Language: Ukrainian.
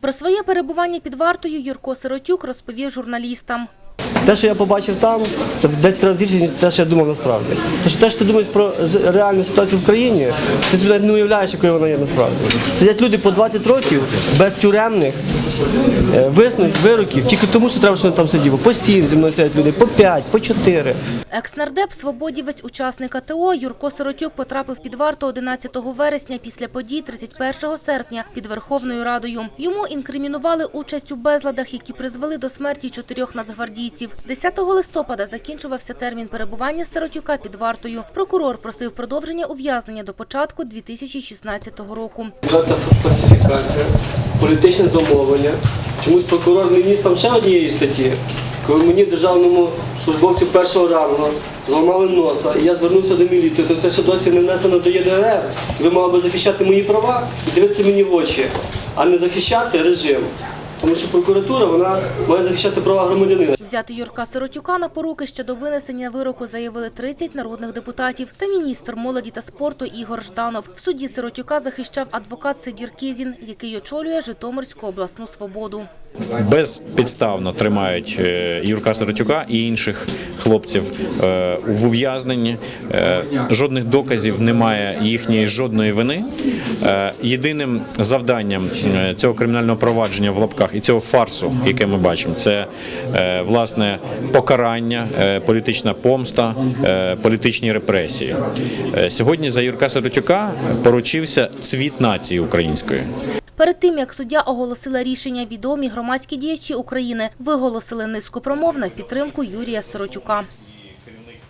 Про своє перебування під вартою Юрко Сиротюк розповів журналістам. Те, що я побачив там, це в 10 разів ніж те, що я думав насправді. Те, що те, що ти думаєш про реальну ситуацію в країні, ти собі навіть не уявляєш, якою вона є насправді. Сидять люди по 20 років без тюремних е, висновків, вироків, тільки тому, що треба, що вони там сиділи. По 7 зі мною сидять люди, по 5, по 4. Екс-нардеп, свободівець, учасник АТО Юрко Сиротюк потрапив під варту 11 вересня після подій 31 серпня під Верховною Радою. Йому інкримінували участь у безладах, які призвели до смерті чотирьох нацгвардійців. 10 листопада закінчувався термін перебування Сиротюка під вартою. Прокурор просив продовження ув'язнення до початку 2016 року. Фальсифікація, політичне замовлення. Чомусь прокурор не вніс там ще однієї статті, коли мені державному службовцю першого рангу зламали носа, і я звернувся до міліції, то це ще досі не внесено до ЄДР. Ви мали би захищати мої права і дивитися мені в очі, а не захищати режим. Тому що прокуратура вона має захищати права громадянина. Взяти Юрка Сиротюка на поруки ще до винесення вироку заявили 30 народних депутатів та міністр молоді та спорту Ігор Жданов. В суді Сиротюка захищав адвокат Сидір Кізін, який очолює Житомирську обласну свободу. Безпідставно тримають е, Юрка Сиротюка і інших хлопців е, в ув'язненні. Е, Жодних доказів немає їхньої жодної вини. Єдиним завданням цього кримінального провадження в лапках і цього фарсу, яке ми бачимо, це власне покарання, політична помста, політичні репресії. Сьогодні за Юрка Сиротюка поручився цвіт нації української. Перед тим як суддя оголосила рішення, відомі громадські діячі України виголосили низку промов на підтримку Юрія Сиротюка.